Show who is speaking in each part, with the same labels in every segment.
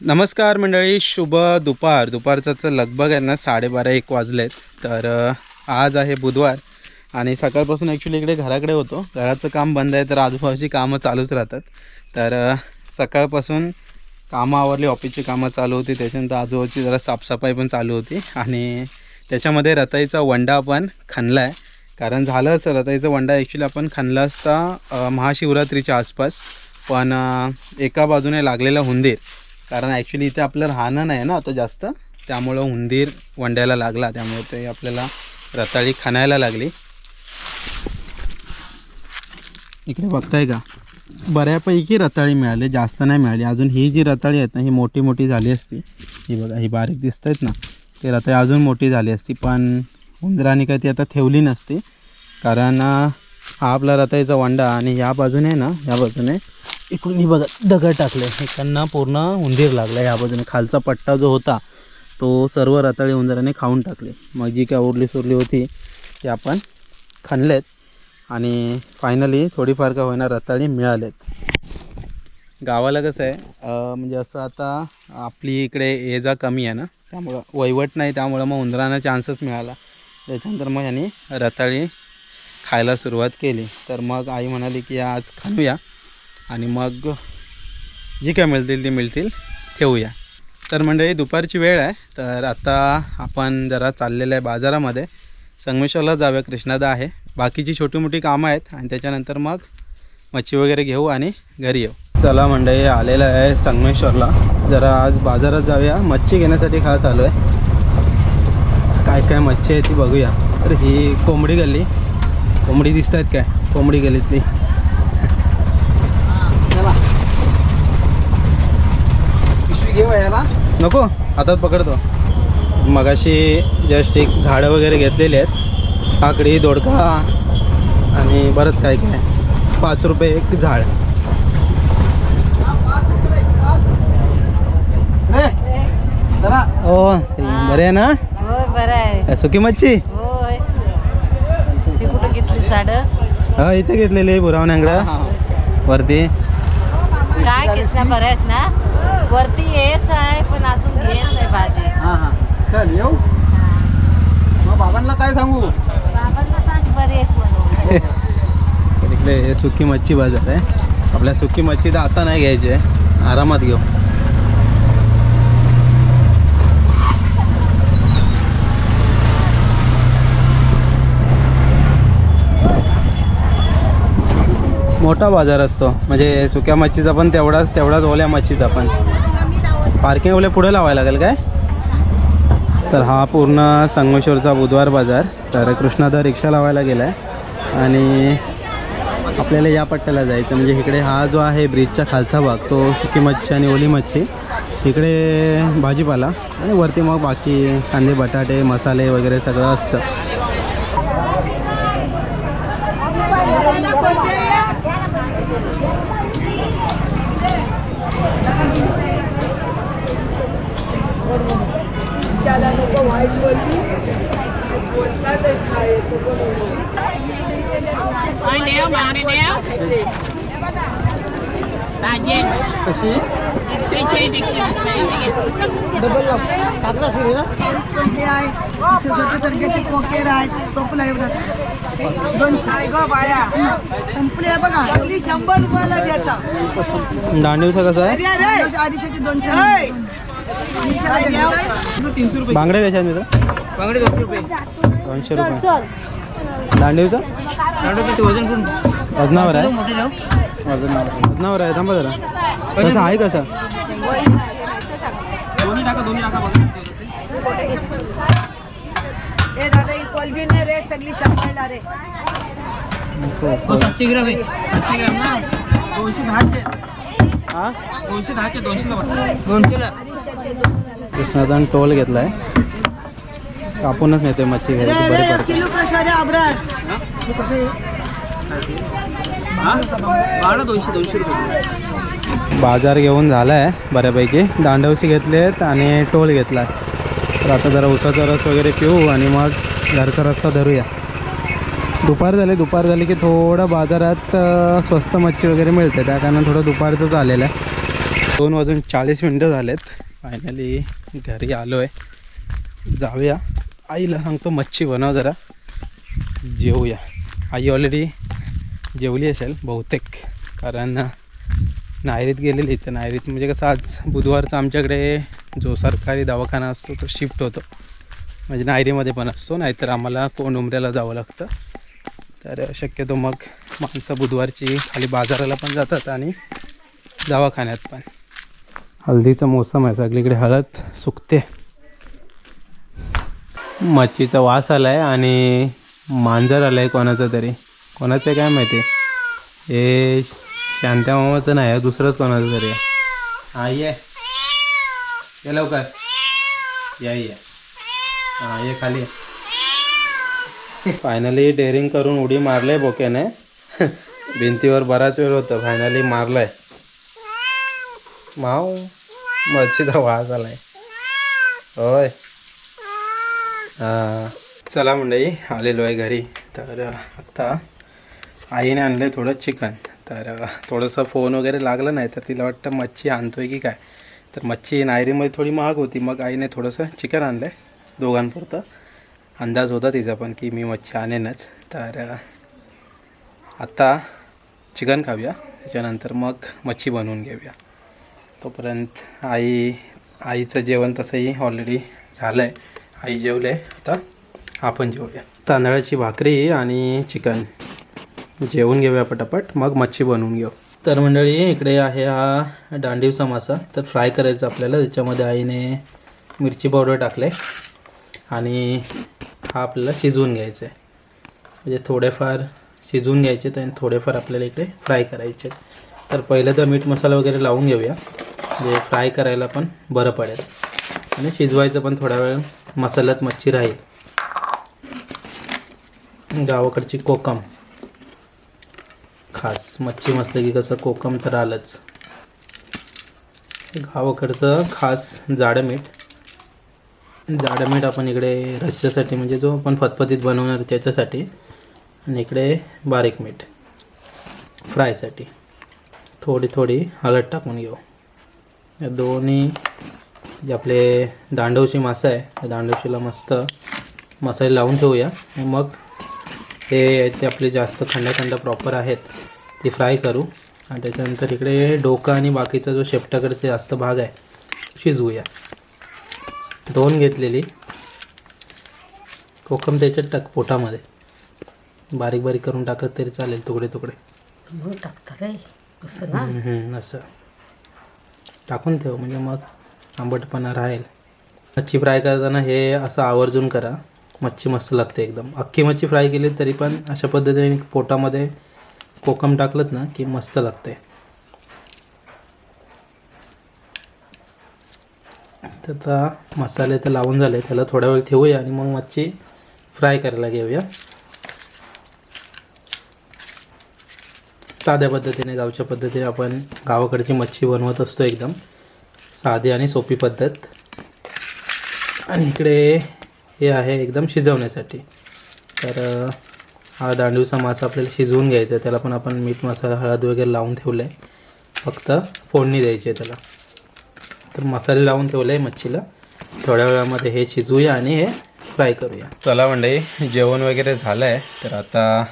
Speaker 1: नमस्कार मंडळी शुभ दुपार. दुपारचं लगभग आहे ना साडेबारा एक वाजलेत. तर आज आहे बुधवार आणि सकाळपासून ॲक्च्युली इकडे घराकडे होतो. घराचं काम बंद आहे तर आजूबाजूची कामं चालूच राहतात. तर सकाळपासून कामं आवरली ऑफिसची कामं चालू होती. त्याच्यानंतर आजूबाजूची जरा साफसफाई पण चालू होती. आणि त्याच्यामध्ये रताईचा वंडा पण खणला आहे कारण झालं असं रताईचा वंडा ॲक्च्युली आपण खणला असता महाशिवरात्रीच्या आसपास. पण एका बाजूने लागलेला हुंदीर कारण ॲक्च्युली इथे आपलं राहणं नाही ना आता जास्त. त्यामुळं उंदीर वंड्याला लागला त्यामुळे ते आपल्याला रताळी खणायला लागली. इकडे बघताय का? बऱ्यापैकी रताळी मिळाली जास्त नाही मिळाली. अजून ही जी रताळी आहेत ना ही मोठी मोठी झाली असती. ही बघा ही बारीक दिसत आहेत ना. ती रताळी अजून मोठी झाली असती पण उंदराने काही ती आता ठेवली नसती. कारण हा आपला रताळीचा वंडा आणि या बाजूने ना या बाजूने इकडून ही बघा दगड टाकले त्यांना पूर्ण उंदीर लागला. या बाजूने खालचा पट्टा जो होता तो सर्व रताळी उंदराने खाऊन टाकले. मग जी काय उरली सुरली होती ती आपण खणलेत आणि फायनली थोडीफार का होईना रताळी मिळालेत. गावाला कसं आहे म्हणजे असं आता आपली इकडे ये जा कमी आहे ना त्यामुळं वैवट नाही त्यामुळं मग उंदरांना चान्सच मिळाला. त्याच्यानंतर मग यांनी रताळी खायला सुरुवात केली. तर मग आई म्हणाली की आज खाऊया आणि मग जी काय मिळतील ती मिळतील ठेवूया. तर मंडळी दुपारची वेळ आहे. तर आता आपण जरा चाललेलं आहे बाजारामध्ये. संगमेश्वरला जाऊया कृष्णादा आहे. बाकीची छोटी मोठी कामं आहेत आणि त्याच्यानंतर मग मच्छी वगैरे घेऊ आणि घरी येऊ. चला मंडळी आलेलं आहे संगमेश्वरला. जरा आज बाजारात जाऊया. मच्छी घेण्यासाठी खास आलो आहे काय काय मच्छी आहे ती बघूया. तर ही कोंबडी गल्ली. कोंबडी दिसत आहेत काय? कोंबडी गल्लीतली. नको हातात पकडतो. मगाशी जस्ट एक झाडं वगैरे घेतलेली आहेत. काकडी दोडका आणि बरंच काय काय. पाच रुपये एक झाड. हो बरे आहे ना?
Speaker 2: होय बरं आहे.
Speaker 1: सुकी मच्छी?
Speaker 2: कुठं घेतली झाडं?
Speaker 1: हा इथे घेतलेली बुरावण्यांकडं वरती.
Speaker 2: काय कृष्णा बरं आहेस ना? वरती हेच आहे पण अजून हेच आहे भाजी.
Speaker 3: हां हां. चल येऊ. मग बाबांना काय सांगू?
Speaker 2: बाबांना सांग बरी
Speaker 1: तर इकडे सुकी मच्छी बाजार आहे. आपल्या सुकी मच्छी तर आता नाही घ्यायची. आहे आरामात घेऊ. मोठा बाजार असतो. म्हणजे सुक्या मच्छीचा पण तेवढाच तेवढाच ओल्या मच्छीचा पण. पार्किंग आपल्या पुढे लावायला लागेल काय? तर हा पूर्ण संगमेश्वरचा बुधवार बाजार. तर कृष्णादा रिक्षा लावायला गेला आहे आणि आपल्याला या पट्ट्याला जायचं म्हणजे इकडे हा जो आहे ब्रिजचा खालचा भाग तो सुकी मच्छी आणि ओली मच्छी. इकडे भाजीपाला आणि वरती मग बाकी कांदे बटाटे मसाले वगैरे सगळं असतं. कशी?
Speaker 4: कोणते आहे? छोटे सारखे ते कोकेर आहेत सोपला एवढा दोनशे बाया. संपले आहे बघा. शंभर रुपयाला द्यायचा.
Speaker 1: दांडीवसा कसा आहे?
Speaker 4: दोनशे
Speaker 1: बांगडे कशा आहेत मित्र?
Speaker 3: बांगडे दोनशे रुपये.
Speaker 1: दोनशे रुपये.
Speaker 3: वजन करून
Speaker 1: वजनावर आहे? वजनावर. वजनावर आहे थांबा जरा. कसं आहे कसं?
Speaker 4: हे ही रे सगळी शंभरला रे.
Speaker 3: सातशे ग्राम आहे. सातशे ग्राम ना? दोनशे दहाचे.
Speaker 1: हा
Speaker 3: दोनशे दहाचे दोनशेला बसतात दोनशेला
Speaker 1: कृष्णादान टोल घेतलाय. कापूनच नेते मच्छी
Speaker 4: किलो कसा
Speaker 3: दोनशे दोनशे रुपये.
Speaker 1: बाजार घेऊन झाला आहे बऱ्यापैकी. दांडवशी घेतले आहेत आणि टोल घेतला आहे तर आता जरा उसाचा रस वगैरे पिऊ आणि मग घरचा रस्ता धरूया. दुपार झाले दुपार झाली की थोडं बाजारात स्वस्त मच्छी वगैरे मिळते. त्या कारण थोडं दुपारचंच आलेलं आहे. दोन वाजून चाळीस मिनटं झालेत. फायनली घरी आलो आहे जाऊया. आईला सांगतो मच्छी बनव जरा. जेवूया आई ऑलरेडी जेवली असेल बहुतेक. कारण नायरीत गेलेली. तर नायरीत म्हणजे कसं आज बुधवारचा आमच्याकडे जो सरकारी दवाखाना असतो तो शिफ्ट होतो. म्हणजे नायरीमध्ये पण असतो. नाहीतर आम्हाला कोण उमऱ्याला जावं लागतं. तर शक्यतो मग माणसं बुधवारची खाली बाजाराला पण जातात आणि दवाखान्यात पण. हळदीचा मोसम आहे सगळीकडे हळद सुकते. मच्छीचा वास आला आहे आणि मांजर आलं आहे कोणाचं तरी. कोणाचं आहे काय माहिती? हे शांत्या मामाचं नाही आहे दुसरंच कोणाचं तरी आहे. हा ये ये लवकर. या ये. हां ये खाली. फायनली डेअरिंग करून उडी मारले बोक्याने. भिंतीवर बराच वेळ होतं. फायनली मारलाय. माव मच्छीचा वास आलाय. होय. चला मंडळी आलेलो आहे घरी. तर आत्ता आईने आणलं थोडं चिकन तर थोडंसं फोन वगैरे लागलं नाही तर तिला वाटतं मच्छी आणतोय की काय? तर मच्छी नायरीमध्ये थोडी महाग होती. मग आईने थोडंसं चिकन आणलं आहे दोघांपुरतं. अंदाज होता तिचा पण की मी मच्छी आणेनच. तर आत्ता चिकन खाऊया. त्याच्यानंतर मग मच्छी बनवून घेऊया. तोपर्यंत आई आईचं जेवण तसंही ऑलरेडी झालं आहे आई जेवले. आता आपण जेवूया. तांदळाची भाकरी आणि चिकन. जेवून घेऊया पटापट. मग मच्छी बनवून घेऊ. तर मंडळी इकडे आहे हा डांडीवचा मासा. तर फ्राय करायचा आपल्याला. त्याच्यामध्ये आईने मिरची पावडर टाकले. आणि हा आपल्याला शिजवून घ्यायचा आहे म्हणजे थोडेफार शिजवून घ्यायचे आणि थोडेफार आपल्याला इकडे फ्राय करायचे तर पहिलं तर मीठ मसाला वगैरे लावून घेऊया. म्हणजे फ्राय करायला पण बरं पडेल. आणि शिजवायचं पण थोडा वेळ मसाल्यात मच्छी राहील. गावाकडची कोकम. खास मच्छी मसलं की कसं कोकम तर आलंच. गावाकडचं खास जाडं मीठ. जाडं मीठ आपण इकडे रश्श्यासाठी म्हणजे जो आपण फतफतीत बनवणार त्याच्यासाठी आणि इकडे बारीक मीठ फ्रायसाठी. थोडी थोडी हळद टाकून घेऊ. या दोन्ही जे आपले दांडवशी मासा आहे त्या दांडवशीला मस्त मसाले लावून ठेवूया. आणि मग हे ते आपले जास्त थंड थंड प्रॉपर आहेत ते फ्राय करू. आणि त्याच्यानंतर इकडे डोका आणि बाकीचा जो शेपटाकडचा जास्त भाग आहे शिजवूया. दोन घेतलेली. कोकम त्याच्यात टाक पोटामध्ये. बारीक बारीक करून टाकत तरी चालेल तुकडे तुकडे.
Speaker 2: टाकता रे असं
Speaker 1: टाकून ठेव म्हणजे मग आंबटपणा राहील. मच्छी फ्राय करताना हे असं आवर्जून करा. मच्छी मस्त लागते एकदम. अख्खी मच्छी फ्राय केली तरी पण अशा पद्धतीने पोटामध्ये कोकम टाकलं ना की मस्त लागते. तर आता मसाले तर लावून झाले त्याला थोडा वेळ ठेवूया आणि मग मच्छी फ्राय करायला घेऊया. साध्या पद्धतीने गावच्या पद्धतीने आपण गावाकडची मच्छी बनवत असतो एकदम. साधी आणि सोपी पद्धत. आणि इकडे हे आहे एकदम शिजवण्यासाठी. तर हा दांडूचा मासा आपल्याला शिजवून घ्यायचा आहे त्याला पण आपण मीठ मसाला हळद वगैरे लावून ठेवलं आहे फक्त फोडणी द्यायची आहे त्याला. तर मसाले लावून ठेवले आहे मच्छीला. थोड्या वेळामध्ये हे शिजवूया आणि हे फ्राय करूया. चला मंडळी जेवण वगैरे झालं आहे तर आता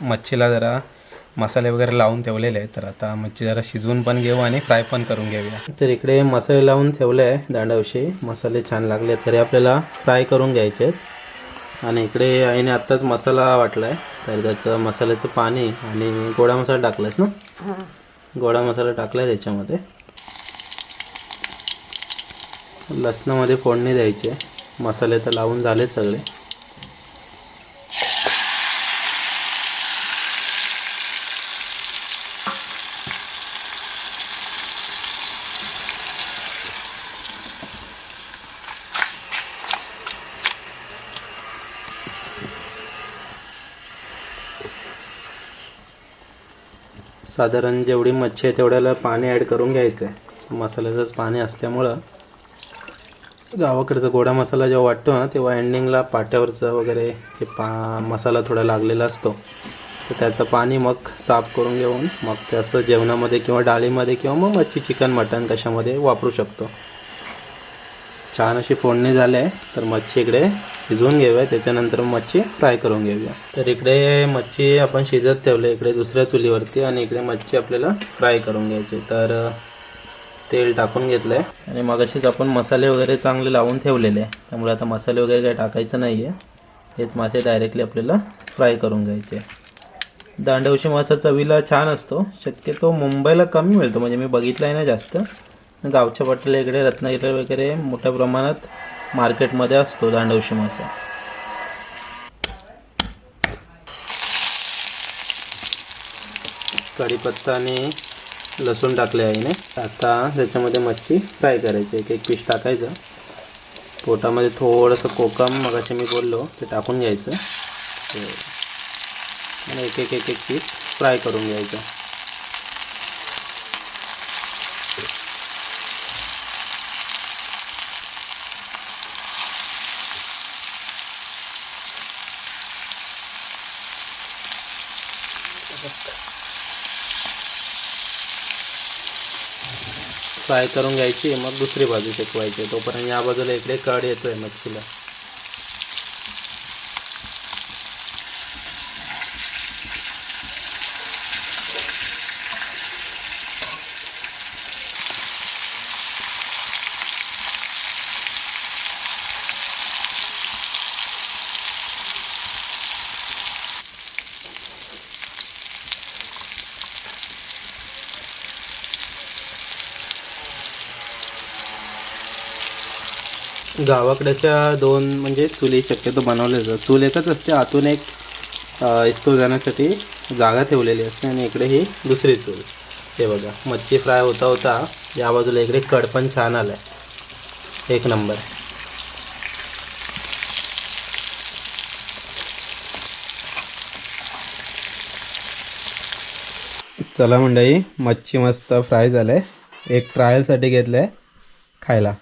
Speaker 1: मच्छीला जरा मसाले वगैरे लावून ठेवलेले आहे तर आता मच्छी जरा शिजवून पण घेऊ आणि फ्राय पण करून घेऊया. तर इकडे मसाले लावून ठेवले आहे दांडावशी मसाले छान लागले तरी आपल्याला फ्राय करून घ्यायचे आहेत. आणि इकडे आईने आत्ताच मसाला वाटला आहे तर त्याचं मसाल्याचं पाणी आणि गोडा मसाला टाकलास ना? गोडा मसाला टाकला आहे त्याच्यामध्ये. लसणामध्ये फोडणी द्यायची. आहे मसाले तर लावून झाले सगळे. साधारण जेवढी मच्छी आहे तेवढ्याला पाणी ॲड करून घ्यायचं आहे मसाल्याचंच पाणी असल्यामुळं गावाकडचा गोडा मसाला जेव्हा वाटतो ना तेव्हा एंडिंगला पाट्यावरचा वगैरे हे पा मसाला थोडा लागलेला असतो. तर त्याचं पाणी मग साफ करून घेऊन मग त्याचं जेवणामध्ये किंवा डाळीमध्ये किंवा मग मच्छी चिकन मटण कशामध्ये वापरू शकतो. छान अशी फोडणी झाली आहे तर मच्छी इकडे शिजवून घेऊया. त्याच्यानंतर मच्छी फ्राय करून घेऊया. तर इकडे मच्छी आपण शिजत ठेवले इकडे दुसऱ्या चुलीवरती आणि इकडे मच्छी आपल्याला फ्राय करून घ्यायची तर तेल टाकून घेतलं आहे आणि मग अशीच आपण मसाले वगैरे चांगले लावून ठेवलेले. आहे त्यामुळे आता मसाले वगैरे काही टाकायचं नाही आहे हेच मासे डायरेक्टली आपल्याला फ्राय करून घ्यायचे. दांडवशी मासा चवीला छान असतो. शक्यतो मुंबईला कमी मिळतो. म्हणजे मी बघितला आहे ना जास्त. गावच्या पाटीला इकडे रत्नागिरी वगैरे मोठ्या प्रमाणात मार्केटमध्ये असतो दांडवशी मासा. कढीपत्ता आणि लसूण टाकले आईने आता त्याच्यामध्ये मच्छी फ्राय करायची एक एक पीस टाकायचं. पोटामध्ये थोडंसं कोकम मगाशी मी बोललो ते टाकून घ्यायचं. आणि एक एक एक एक पीस फ्राय करून घ्यायचं. फ्राय करून घ्यायची मग दुसरी बाजू शेकवायची तोपर्यंत या बाजूला इकडे कड येतोय मच्छीला. गावाकडच्या दोन म्हणजे चुली शक्यतो बनवले जातात. चूल एकच असते आतून एक अ, जाण्यासाठी जागा ठेवलेली असते आणि इकडे ही दुसरी चूल. हे बघा मच्छी फ्राय होता होता या बाजूला इकडे कड पण छान आलाय. एक नंबर. चला मंडळी मच्छी मस्त फ्राय झालंय. एक ट्रायलसाठी आहे खायला.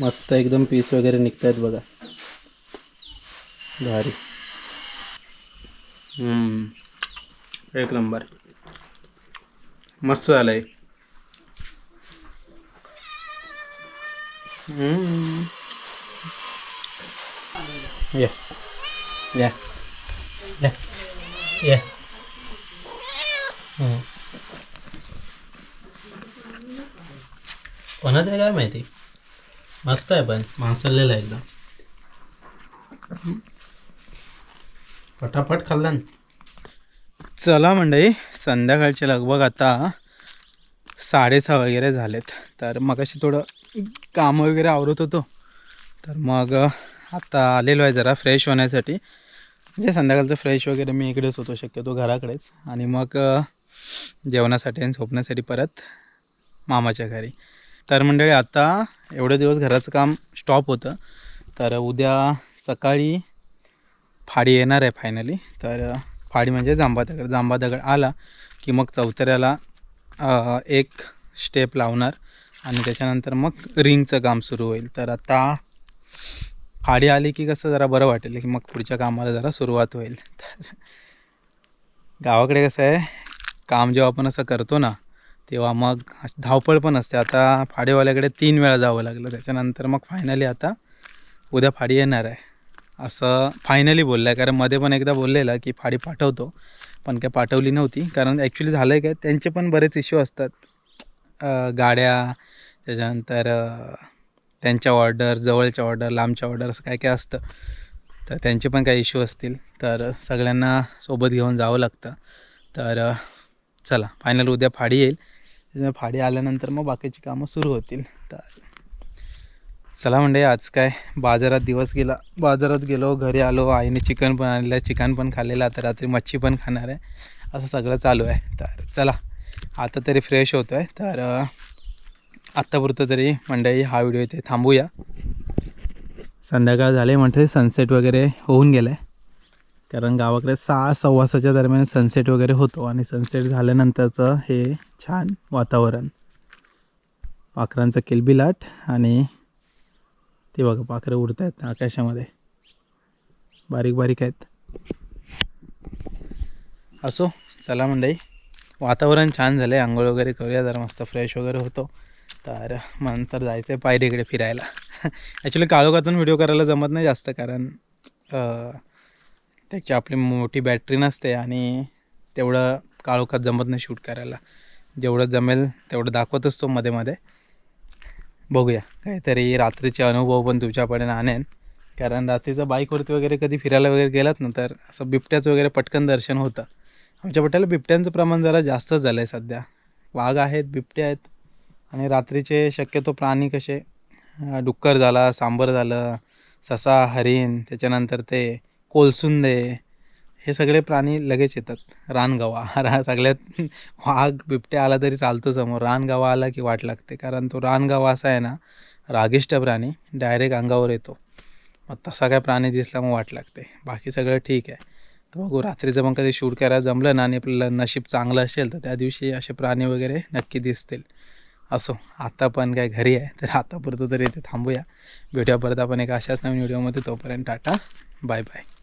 Speaker 1: मस्त एकदम पीस वगैरे निघत आहेत बघा. भारी. एक नंबर. मस्त झालंय. हम्म. ये. ये. ये. ये. कोणाचं आहे काय माहिती? मस्त आहे पण मांसलेलं एकदम. पटापट खाल्ला चला मंडळी संध्याकाळचे लगभग आता साडेसहा वगैरे झालेत. तर मग अशी थोडं कामं वगैरे आवरत होतो. तर मग आता आलेलो आहे जरा फ्रेश होण्यासाठी. म्हणजे संध्याकाळचं फ्रेश वगैरे मी इकडेच होतो शक्यतो घराकडेच. आणि मग जेवणासाठी आणि झोपण्यासाठी परत मामाच्या घरी. तर मंडळी आता एवढे दिवस घराचं काम स्टॉप होतं. तर उद्या सकाळी फाडी येणार आहे फायनली तर फाडी म्हणजे जांबा दगड जांबा दगड आला की मग चौथऱ्याला एक स्टेप लावणार आणि त्याच्यानंतर मग रिंगचं काम सुरू होईल. तर आता फाडी आली की कसं जरा बरं वाटेल की मग पुढच्या कामाला जरा सुरुवात होईल. तर गावाकडे कसं आहे काम जेव्हा आपण असं करतो ना तेव्हा मग धावपळ पण असते. आता फाडेवाल्याकडे तीन वेळा जावं लागलं. त्याच्यानंतर मग फायनली आता उद्या फाडी येणार आहे. असं फायनली बोललं आहे कारण मध्ये पण एकदा बोललेलं की फाडी पाठवतो. पण काय पाठवली नव्हती. कारण ॲक्च्युली झालं आहे काय त्यांचे पण बरेच इश्यू असतात. गाड्या त्याच्यानंतर त्यांच्या ऑर्डर जवळच्या ऑर्डर लांबच्या ऑर्डर असं काय काय असतं. तर त्यांचे पण काही इश्यू असतील. तर सगळ्यांना सोबत घेऊन जावं लागतं. तर चला फायनल उद्या फाडी येईल. त्याच्यामुळे फाडी आल्यानंतर मग बाकीची कामं सुरू होतील. तर चला म्हणजे आज काय? बाजारात दिवस गेला. बाजारात गेलो घरी आलो. आईने चिकन पण आणलं चिकन पण खाल्लेलं. आता रात्री मच्छी पण खाणार आहे. असं सगळं चालू आहे. तर चला आता तरी फ्रेश होतो आहे तर आत्तापुरतं तरी मंडळी हा व्हिडिओ इथे थांबूया. संध्याकाळ झाले म्हणजे सनसेट वगैरे होऊन गेलं आहे कारण गावाकडे सहा सव्वा सहाच्या दरम्यान सनसेट वगैरे होतो आणि सनसेट झाल्यानंतरचं हे छान वातावरण. पाखरांचं किलबिलाट आणि ते बघा पाखरं उडत आहेत आकाशामध्ये. बारीक बारीक आहेत. असो चला मंडई वातावरण छान झालं आहे आंघोळ वगैरे करूया जरा मस्त फ्रेश वगैरे होतो. तर मग नंतर जायचं आहे पायरीकडे फिरायला. ॲक्च्युली काळोखातून व्हिडिओ करायला जमत नाही जास्त कारण त्याची आपली मोठी बॅटरी नसते आणि तेवढं काळोखात जमत नाही शूट करायला. जेवढं जमेल तेवढं दाखवत असतो मध्ये मध्ये. बघूया. काहीतरी रात्रीचे अनुभव पण तुमच्याकडे आणेन. कारण रात्रीचं बाईकवरती वगैरे कधी फिरायला वगैरे गेलात ना तर असं बिबट्याचं वगैरे पटकन दर्शन होतं. आमच्या पट्ट्याला बिबट्यांचं प्रमाण जरा जास्तच झालं आहे सध्या. वाघ आहेत बिबटे आहेत आणि रात्रीचे शक्यतो प्राणी कसे? डुक्कर झाला सांबर झालं ससा हरिण त्याच्यानंतर ते कोलसुंदे हे सगळे प्राणी लगेच येतात. रानगवा. रा सगळ्यात वाघ बिबट्या आला तरी चालतो समोर. रानगवा आला की वाट लागते. कारण तो रानगवा असा आहे ना रागिष्ट प्राणी डायरेक्ट अंगावर येतो. मग तसा काय प्राणी दिसला मग वाट लागते. बाकी सगळं ठीक आहे. तर बघू रात्रीचं मग कधी शूट करायला जमलं ना आणि आपल्याला नशीब चांगलं असेल तर त्या दिवशी असे प्राणी वगैरे नक्की दिसतील. असो आता पण काय घरी आहे तर आतापुरतं तरी इथे थांबूया. भेटूया परत आपण एक अशाच नवीन व्हिडिओमध्ये. तोपर्यंत टाटा. Bye bye.